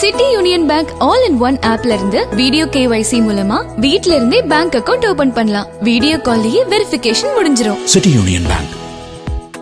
City Union Bank all in one ஆப்ல இருந்து video KYC மூலமா வீட்ல இருந்தே பேங்க் அக்கவுண்ட் ஓபன் பண்ணலாம். வீடியோ கால்லயே வெரிஃபிகேஷன் முடிஞ்சிரும். City Union Bank.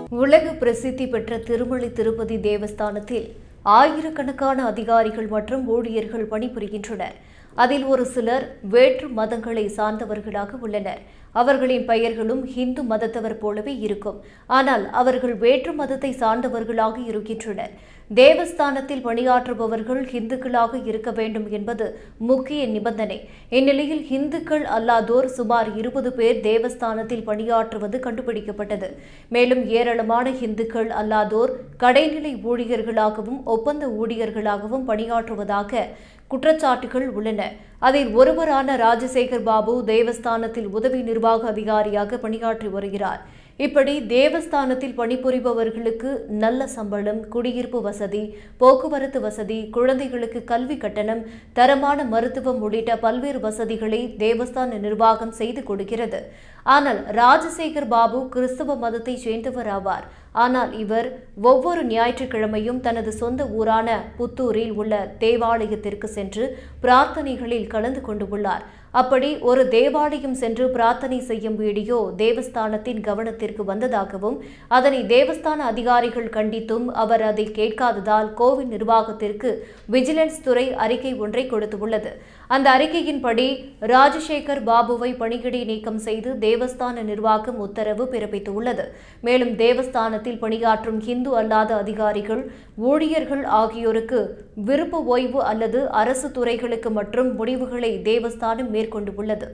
உலக பிரசித்தி பெற்ற திருமலை திருப்பதி தேவஸ்தானத்தில் ஆயிரக்கணக்கான அதிகாரிகள் மற்றும் ஊழியர்கள் பணிபுரிகின்றனர். அதில் ஒரு சிலர் வேற்று மதங்களை சார்ந்தவர்களாக உள்ளனர். அவர்களின் பெயர்களும் ஹிந்து மதத்தவர் போலவே இருக்கும். ஆனால் அவர்கள் வேற்று மதத்தை சார்ந்தவர்களாக இருக்கின்றனர். தேவஸ்தானத்தில் பணியாற்றுபவர்கள் ஹிந்துக்களாக இருக்க வேண்டும் என்பது முக்கிய நிபந்தனை. இந்நிலையில் ஹிந்துக்கள் அல்லாதோர் சுமார் இருபது பேர் தேவஸ்தானத்தில் பணியாற்றுவது கண்டுபிடிக்கப்பட்டது. மேலும் ஏராளமான ஹிந்துக்கள் அல்லாதோர் கடைநிலை ஊழியர்களாகவும் ஒப்பந்த ஊழியர்களாகவும் பணியாற்றுவதாக குற்றச்சாட்டுகள் உள்ளன. அதில் ஒருவரான ராஜசேகர் பாபு தேவஸ்தானத்தில் உதவி நிர்வாக அதிகாரியாக பணியாற்றி வருகிறார். இப்படி தேவஸ்தானத்தில் பணிபுரிபவர்களுக்கு நல்ல சம்பளம் குடியிருப்பு வசதி போக்குவரத்து வசதி குழந்தைகளுக்கு கல்வி கட்டணம் தரமான மருத்துவம் உள்ளிட்ட பல்வேறு வசதிகளை தேவஸ்தான நிர்வாகம் செய்து கொடுக்கிறது. ஆனால் ராஜசேகர் பாபு கிறிஸ்தவ மதத்தை சேர்ந்தவர் ஆவார். ஆனால் இவர் ஒவ்வொரு ஞாயிற்றுக்கிழமையும் தனது சொந்த ஊரான புத்தூரில் உள்ள தேவாலயத்திற்கு சென்று பிரார்த்தனைகளில் கலந்து கொண்டுள்ளார் அப்படி ஒரு தேவாலயம் சென்று பிரார்த்தனை செய்யும் வீடியோ தேவஸ்தானத்தின் கவனத்திற்கு வந்ததாகவும் அதனை தேவஸ்தான அதிகாரிகள் கண்டித்தும் அவர் அதை கேட்காததால் கோவில் நிர்வாகத்திற்கு விஜிலன்ஸ் துறை அறிக்கை ஒன்றை கொடுத்துள்ளது. அந்த அறிக்கையின்படி ராஜசேகர் பாபுவை பணியிடை நீக்கம் செய்து தேவஸ்தான நிர்வாகம் உத்தரவு பிறப்பித்துள்ளது. மேலும் தேவஸ்தானத்தில் பணியாற்றும் இந்து அல்லாத அதிகாரிகள் ஊழியர்கள் ஆகியோருக்கு விருப்ப ஓய்வு அல்லது அரசு துறைகளுக்கு மற்றும் முடிவுகளை தேவஸ்தானம் மேற்கொண்டுள்ளது.